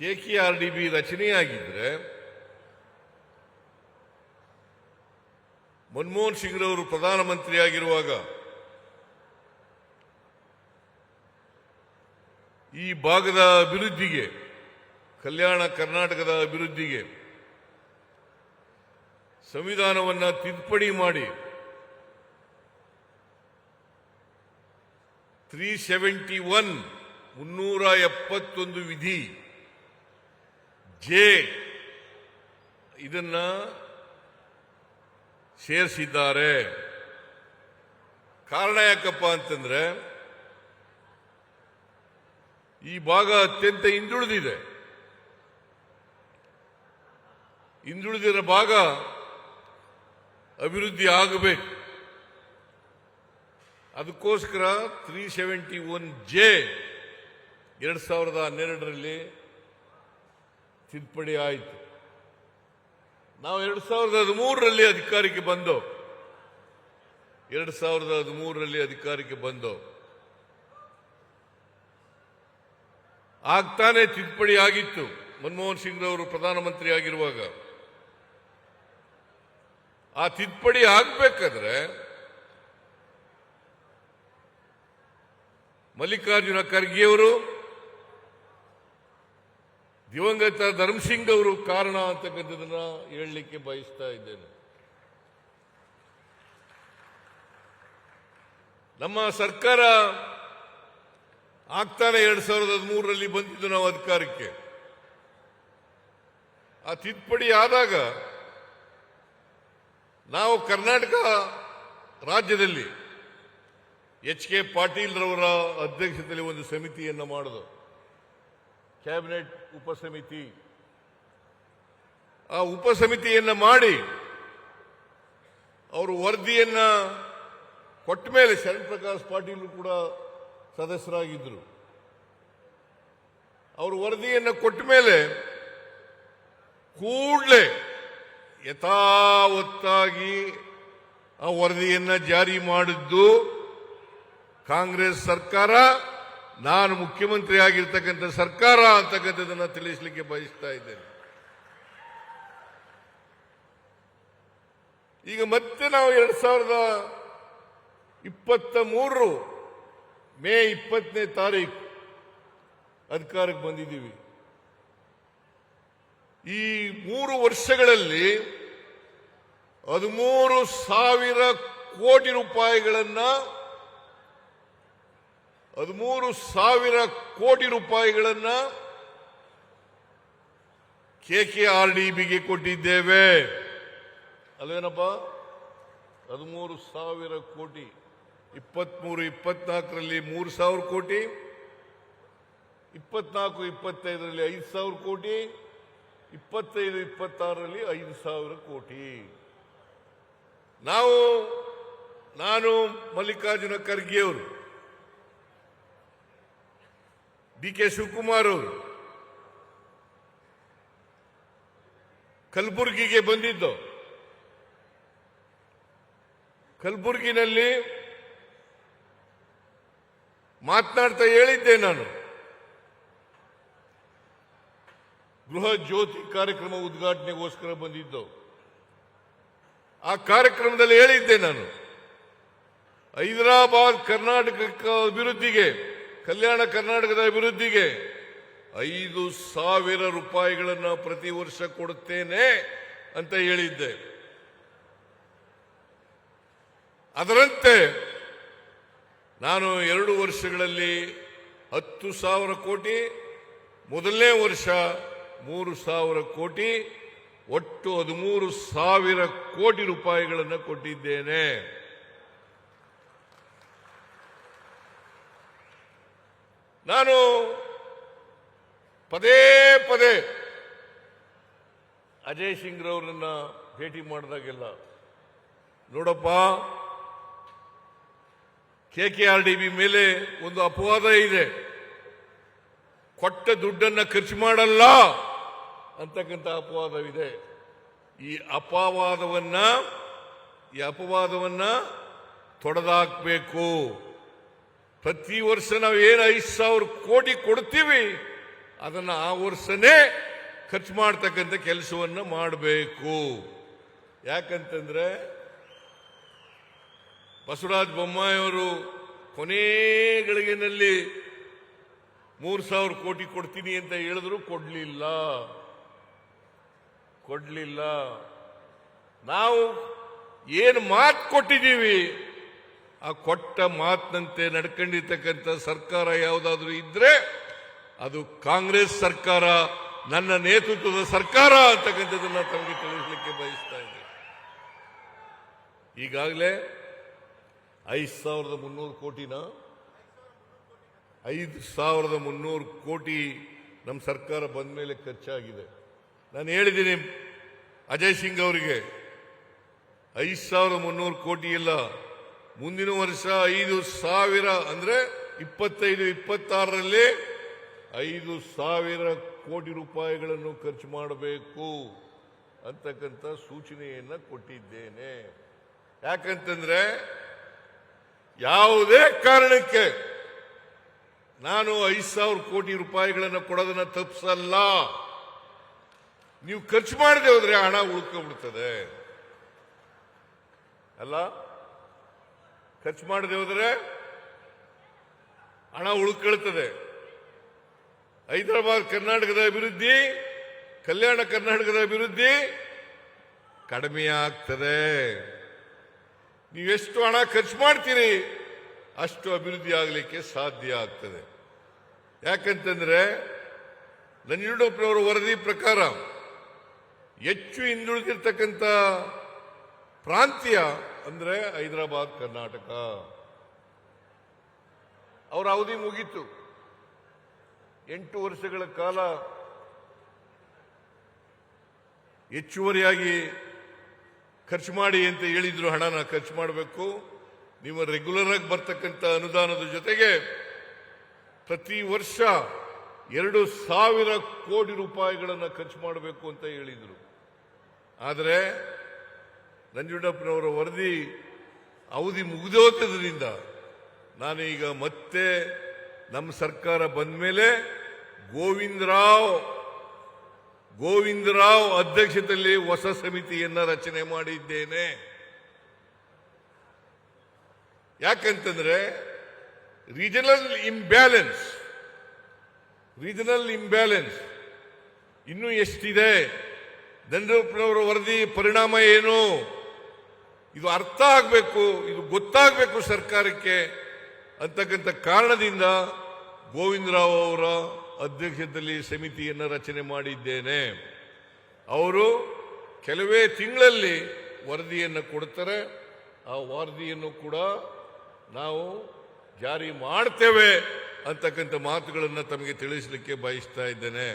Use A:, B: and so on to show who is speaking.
A: K K R D B ರಚನೆಯಾಗಿದ್ದರೆ Manmohan ಸಿಂಗ್ರವರು ಪ್ರಧಾನಮಂತ್ರಿಯಾಗಿರುವಾಗ ಈ ಭಾಗದ ಅಭಿವೃದ್ಧಿಗೆ, ಕಲ್ಯಾಣ ಕರ್ನಾಟಕದ ಅಭಿವೃದ್ಧಿಗೆ ಸಂವಿಧಾನವನ್ನ ತಿದ್ದುಪಡಿ ಮಾಡಿ ತ್ರೀ ಸೆವೆಂಟಿ ಒನ್ ಮುನ್ನೂರ ಎಪ್ಪತ್ತೊಂದು ವಿಧಿ ಜೆ. ಇದನ್ನ ಸೇರಿಸಿದ್ದಾರೆ. ಕಾರಣ ಯಾಕಪ್ಪ ಅಂತಂದ್ರೆ, ಈ ಭಾಗ ಅತ್ಯಂತ ಹಿಂದುಳಿದಿದೆ. ಹಿಂದುಳಿದಿರೋ ಭಾಗ ಅಭಿವೃದ್ಧಿ ಆಗಬೇಕು. ಅದಕ್ಕೋಸ್ಕರ ತ್ರೀ ಸೆವೆಂಟಿ ಒನ್ ಜೆ ಎರಡ್ ಸಾವಿರದ ಹನ್ನೆರಡರಲ್ಲಿ ತಿದ್ದುಪಡಿ ಆಯಿತು. ನಾವು ಎರಡು ಸಾವಿರದ ಹದಿಮೂರರಲ್ಲಿ ಅಧಿಕಾರಕ್ಕೆ ಬಂದು, ಎರಡು ಸಾವಿರದ ಹದಿಮೂರರಲ್ಲಿ ಅಧಿಕಾರಕ್ಕೆ ಬಂದು, ಆಗ್ತಾನೆ ತಿದ್ದುಪಡಿ ಆಗಿತ್ತು. ಮನಮೋಹನ್ ಸಿಂಗ್ ಅವರು ಪ್ರಧಾನಮಂತ್ರಿ ಆಗಿರುವಾಗ. ಆ ತಿದ್ದುಪಡಿ ಆಗಬೇಕಾದ್ರೆ ಮಲ್ಲಿಕಾರ್ಜುನ ಖರ್ಗೆಯವರು ದಿವಂಗತ ಧರ್ಮಸಿಂಗ್ ಅವರು ಕಾರಣ ಅಂತಕ್ಕಂಥದನ್ನ ಹೇಳಲಿಕ್ಕೆ ಬಯಸ್ತಾ ಇದ್ದೇನೆ. ನಮ್ಮ ಸರ್ಕಾರ ಆಗ್ತಾನೆ ಎರಡ್ ಸಾವಿರದ ಹದಿಮೂರರಲ್ಲಿ ಬಂದಿದ್ದು ನಾವು ಅಧಿಕಾರಕ್ಕೆ. ಆ ತಿದ್ದುಪಡಿ ಆದಾಗ ನಾವು ಕರ್ನಾಟಕ ರಾಜ್ಯದಲ್ಲಿ ಎಚ್ ಕೆ ಪಾಟೀಲ್ ರವರ ಅಧ್ಯಕ್ಷತೆಯಲ್ಲಿ ಒಂದು ಸಮಿತಿಯನ್ನು ಮಾಡಿದ್ರು ಕ್ಯಾಬಿನೆಟ್ ಉಪಸಮಿತಿ. ಆ ಉಪಸಮಿತಿಯನ್ನ ಮಾಡಿ ಅವರು ವರದಿಯನ್ನ ಕೊಟ್ಟ ಮೇಲೆ ಶರಣ್ ಪ್ರಕಾಶ್ ಪಾಟೀಲ್ ಕೂಡ ಸದಸ್ಯರಾಗಿದ್ದರು ಅವರು ವರದಿಯನ್ನು ಕೊಟ್ಟ ಮೇಲೆ ಕೂಡಲೇ ಯಥಾವತ್ತಾಗಿ ಆ ವರದಿಯನ್ನ ಜಾರಿ ಮಾಡಿದ್ದು ಕಾಂಗ್ರೆಸ್ ಸರ್ಕಾರ ನಾನು ಮುಖ್ಯಮಂತ್ರಿ ಆಗಿರ್ತಕ್ಕಂಥ ಸರ್ಕಾರ ಅಂತಕ್ಕಂಥದ್ದನ್ನ ತಿಳಿಸಲಿಕ್ಕೆ ಬಯಸ್ತಾ ಇದ್ದೇನೆ. ಈಗ ಮತ್ತೆ ನಾವು ಎರಡ್ ಸಾವಿರದ ಇಪ್ಪತ್ತ ಮೂರರು ಮೇ ಇಪ್ಪತ್ತನೇ ತಾರೀಕು ಅಧಿಕಾರಕ್ಕೆ ಬಂದಿದ್ದೀವಿ. ಈ ಮೂರು ವರ್ಷಗಳಲ್ಲಿ ಹದಿಮೂರು ಸಾವಿರ ಕೋಟಿ ರೂಪಾಯಿಗಳನ್ನ ಹದಿಮೂರು ಸಾವಿರ ಕೋಟಿ ರೂಪಾಯಿಗಳನ್ನ ಕೆ ಕೆ ಆರ್ ಡಿ ಬಿಗೆ ಕೊಟ್ಟಿದ್ದೇವೆ. ಅಲ್ವೇನಪ್ಪ? ಹದಿಮೂರು ಸಾವಿರ ಕೋಟಿ. ಇಪ್ಪತ್ಮೂರು, ಇಪ್ಪತ್ನಾಲ್ಕರಲ್ಲಿ ಮೂರು ಸಾವಿರ ಕೋಟಿ. ಇಪ್ಪತ್ನಾಲ್ಕು, ಇಪ್ಪತ್ತೈದರಲ್ಲಿ ಐದು ಸಾವಿರ ಕೋಟಿ. ಇಪ್ಪತ್ತೈದು, ಇಪ್ಪತ್ತಾರರಲ್ಲಿ ಐದು ಸಾವಿರ ಕೋಟಿ. ನಾವು, ನಾನು ಮಲ್ಲಿಕಾರ್ಜುನ ಖರ್ಗೆ ಅವರು ಡಿ ಕೆ ಶಿವಕುಮಾರ್ ಅವರು ಕಲಬುರಗಿಗೆ ಬಂದಿದ್ದು. ಕಲಬುರಗಿನಲ್ಲಿ ಮಾತನಾಡ್ತಾ ಹೇಳಿದ್ದೆ ನಾನು. ಗೃಹ ಜ್ಯೋತಿ ಕಾರ್ಯಕ್ರಮ ಉದ್ಘಾಟನೆಗೋಸ್ಕರ ಬಂದಿದ್ದು. ಆ ಕಾರ್ಯಕ್ರಮದಲ್ಲಿ ಹೇಳಿದ್ದೆ ನಾನು. ಹೈದರಾಬಾದ್ ಕರ್ನಾಟಕ ಅಭಿವೃದ್ಧಿಗೆ ಕಲ್ಯಾಣ ಕರ್ನಾಟಕದ ಅಭಿವೃದ್ಧಿಗೆ ಐದು ಸಾವಿರ ರೂಪಾಯಿಗಳನ್ನು ಪ್ರತಿ ವರ್ಷ ಕೊಡುತ್ತೇನೆ ಅಂತ ಹೇಳಿದ್ದೆ. ಅದರಂತೆ ನಾನು ಎರಡು ವರ್ಷಗಳಲ್ಲಿ ಹತ್ತು ಸಾವಿರ ಕೋಟಿ, ಮೊದಲನೇ ವರ್ಷ ಮೂರು ಸಾವಿರ ಕೋಟಿ, ಒಟ್ಟು ಹದಿಮೂರು ಸಾವಿರ ಕೋಟಿ ರೂಪಾಯಿಗಳನ್ನು ಕೊಟ್ಟಿದ್ದೇನೆ. ನಾನು ಪದೇ ಪದೇ ಅಜಯ್ ಸಿಂಗ್ ರವರನ್ನ ಭೇಟಿ ಮಾಡಿದಾಗೆಲ್ಲ, ನೋಡಪ್ಪ, K K R D B ಮೇಲೆ ಒಂದು ಅಪವಾದ ಇದೆ. ಕೊಟ್ಟ ದುಡ್ಡನ್ನ ಖರ್ಚು ಮಾಡಲ್ಲ ಅಂತಕ್ಕಂಥ ಅಪವಾದವಿದೆ. ಈ ಅಪವಾದವನ್ನ ಈ ಅಪವಾದವನ್ನ ತೊಡೆದಾಕ್ಬೇಕು. ಪ್ರತಿ ವರ್ಷ ನಾವು ಏನು ಐದು ಸಾವಿರ ಕೋಟಿ ಕೊಡ್ತೀವಿ, ಅದನ್ನು ಆ ವರ್ಷನೇ ಖರ್ಚು ಮಾಡ್ತಕ್ಕಂಥ ಕೆಲಸವನ್ನು ಮಾಡಬೇಕು. ಯಾಕಂತಂದ್ರೆ ಬಸವರಾಜ ಬೊಮ್ಮಾಯಿಯವರು ಕೊನೆ ಗಳಿಗೆನಲ್ಲಿ ಮೂರು ಸಾವಿರ ಕೋಟಿ ಕೊಡ್ತೀನಿ ಅಂತ ಹೇಳಿದ್ರು ಕೊಡ್ಲಿಲ್ಲ. ಕೊಡ್ಲಿಲ್ಲ. ನಾವು ಏನು ಮಾತು ಕೊಟ್ಟಿದ್ದೀವಿ ಆ ಕೊಟ್ಟ ಮಾತಿನಂತೆ ನಡ್ಕೊಂಡಿರ್ತಕ್ಕಂಥ ಸರ್ಕಾರ ಯಾವುದಾದ್ರೂ ಇದ್ರೆ ಅದು ಕಾಂಗ್ರೆಸ್ ಸರ್ಕಾರ, ನನ್ನ ನೇತೃತ್ವದ ಸರ್ಕಾರ ಅಂತಕ್ಕಂಥದ್ದನ್ನು ತಮಗೆ ತಿಳಿಸಲಿಕ್ಕೆ ಬಯಸ್ತಾ ಇದೆ ಈಗಾಗಲೇ ಐದು ಸಾವಿರದ ಮುನ್ನೂರು ಕೋಟಿನ, ಐದು ಸಾವಿರದ ಮುನ್ನೂರು ಕೋಟಿ ನಮ್ಮ ಸರ್ಕಾರ ಬಂದ ಮೇಲೆ ಖರ್ಚಾಗಿದೆ. ನಾನು ಹೇಳಿದ್ದೀನಿ ಅಜಯ್ ಸಿಂಗ್ ಅವರಿಗೆ, ಐದು ಸಾವಿರದ ಮುನ್ನೂರು ಕೋಟಿ ಇಲ್ಲ ಮುಂದಿನ ವರ್ಷ ಐದು ಸಾವಿರ ಅಂದ್ರೆ ಇಪ್ಪತ್ತೈದು, ಇಪ್ಪತ್ತಾರರಲ್ಲಿ ಐದು ಸಾವಿರ ಕೋಟಿ ರೂಪಾಯಿಗಳನ್ನು ಖರ್ಚು ಮಾಡಬೇಕು ಅಂತಕ್ಕಂಥ ಸೂಚನೆಯನ್ನ ಕೊಟ್ಟಿದ್ದೇನೆ. ಯಾಕಂತಂದ್ರೆ ಯಾವುದೇ ಕಾರಣಕ್ಕೆ ನಾನು ಐದು ಸಾವಿರ ಕೋಟಿ ರೂಪಾಯಿಗಳನ್ನು ಕೊಡೋದನ್ನ ತಪ್ಪಿಸಲ್ಲ ನೀವು ಖರ್ಚು ಮಾಡದೆ ಹೋದ್ರೆ ಹಣ ಉಳ್ಕೊಂಡ್ಬಿಡ್ತದೆ. ಅಲ್ಲ? ಖರ್ಚು ಮಾಡದೆ ಹೋದ್ರೆ ಹಣ ಉಳ್ಕೊಳ್ತದೆ. ಹೈದರಾಬಾದ್ ಕರ್ನಾಟಕದ ಅಭಿವೃದ್ಧಿ, ಕಲ್ಯಾಣ ಕರ್ನಾಟಕದ ಅಭಿವೃದ್ಧಿ ಕಡಿಮೆ ಆಗ್ತದೆ. ನೀವೆಷ್ಟು ಹಣ ಖರ್ಚು ಮಾಡ್ತೀರಿ, ಅಷ್ಟು ಅಭಿವೃದ್ಧಿ ಆಗಲಿಕ್ಕೆ ಸಾಧ್ಯ ಆಗ್ತದೆ. ಯಾಕಂತಂದ್ರೆ ನಂಜುಂಡಪ್ಪನವರ ವರದಿ ಪ್ರಕಾರ ಹೆಚ್ಚು ಹಿಂದುಳಿದಿರ್ತಕ್ಕಂಥ ಪ್ರಾಂತ್ಯ ಅಂದ್ರೆ ಹೈದರಾಬಾದ್, ಕರ್ನಾಟಕ. ಅವರ ಅವಧಿ ಮುಗೀತು. ಎಂಟು ವರ್ಷಗಳ ಕಾಲ ಹೆಚ್ಚುವರಿಯಾಗಿ ಖರ್ಚು ಮಾಡಿ ಅಂತ ಹೇಳಿದ್ರು, ಹಣನ ಖರ್ಚು ಮಾಡಬೇಕು. ನಿಮ್ಮ ರೆಗ್ಯುಲರ್ ಆಗಿ ಬರ್ತಕ್ಕಂಥ ಅನುದಾನದ ಜೊತೆಗೆ ಪ್ರತಿ ವರ್ಷ ಎರಡು ಸಾವಿರ ಕೋಟಿ ರೂಪಾಯಿಗಳನ್ನು ಖರ್ಚು ಮಾಡಬೇಕು ಅಂತ ಹೇಳಿದರು. ಆದರೆ ನಂಜುಂಡಪ್ಪನವರ ವರದಿ ಅವಧಿ ಮುಗಿದೋತದ್ರಿಂದ ನಾನು ಈಗ ಮತ್ತೆ ನಮ್ಮ ಸರ್ಕಾರ ಬಂದ ಮೇಲೆ ಗೋವಿಂದರಾವ್ ಗೋವಿಂದರಾವ್ ಅಧ್ಯಕ್ಷತೆಯಲ್ಲಿ ಹೊಸ ಸಮಿತಿಯನ್ನ ರಚನೆ ಮಾಡಿದ್ದೇನೆ. ಯಾಕಂತಂದ್ರೆ ರೀಜನಲ್ ಇಂಬ್ಯಾಲೆನ್ಸ್ ರೀಜನಲ್ ಇಂಬ್ಯಾಲೆನ್ಸ್ ಇನ್ನೂ ಎಷ್ಟಿದೆ? ದಂಡಪ್ಪನವರ ವರದಿ ಪರಿಣಾಮ ಏನು? ಇದು ಅರ್ಥ ಆಗಬೇಕು, ಇದು ಗೊತ್ತಾಗಬೇಕು ಸರ್ಕಾರಕ್ಕೆ ಅಂತಕ್ಕಂಥ ಕಾರಣದಿಂದ ಗೋವಿಂದರಾವ್ ಅವರ ಅಧ್ಯಕ್ಷತೆಯಲ್ಲಿ ಸಮಿತಿಯನ್ನು ರಚನೆ ಮಾಡಿದ್ದೇನೆ. ಅವರು ಕೆಲವೇ ತಿಂಗಳಲ್ಲಿ ವರದಿಯನ್ನು ಕೊಡ್ತಾರೆ. ಆ ವರದಿಯನ್ನು ಕೂಡ ನಾವು ಜಾರಿ ಮಾಡ್ತೇವೆ ಅಂತಕ್ಕಂಥ ಮಾತುಗಳನ್ನು ತಮಗೆ ತಿಳಿಸಲಿಕ್ಕೆ ಬಯಸ್ತಾ ಇದ್ದೇನೆ.